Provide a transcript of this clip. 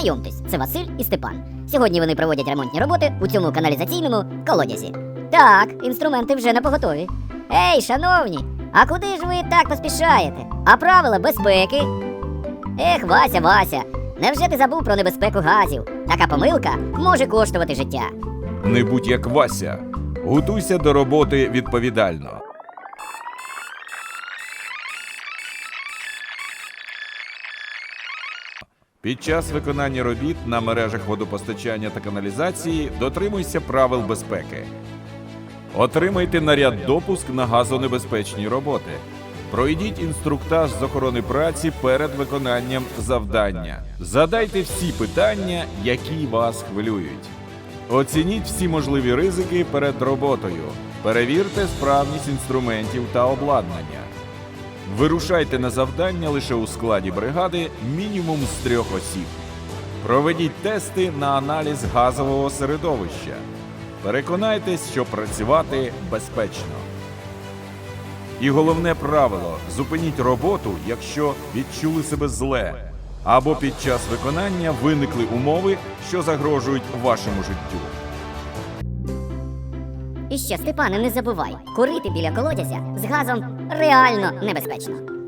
Знайомтесь, це Василь і Степан. Сьогодні вони проводять ремонтні роботи у цьому каналізаційному колодязі. Так, інструменти вже на поготові. Ей, шановні, а куди ж ви так поспішаєте? А правила безпеки? Ех, Вася, Вася, невже ти забув про небезпеку газів? Така помилка може коштувати життя. Не будь як Вася. Готуйся до роботи відповідально. Під час виконання робіт на мережах водопостачання та каналізації дотримуйся правил безпеки. Отримайте наряд допуск на газонебезпечні роботи. Пройдіть інструктаж з охорони праці перед виконанням завдання. Задайте всі питання, які вас хвилюють. Оцініть всі можливі ризики перед роботою. Перевірте справність інструментів та обладнання. Вирушайте на завдання лише у складі бригади мінімум з трьох осіб. Проведіть тести на аналіз газового середовища. Переконайтесь, що працювати безпечно. І головне правило: зупиніть роботу, якщо відчули себе зле, або під час виконання виникли умови, що загрожують вашому життю. І ще, Степане, не забувай, курити біля колодязя з газом реально небезпечно.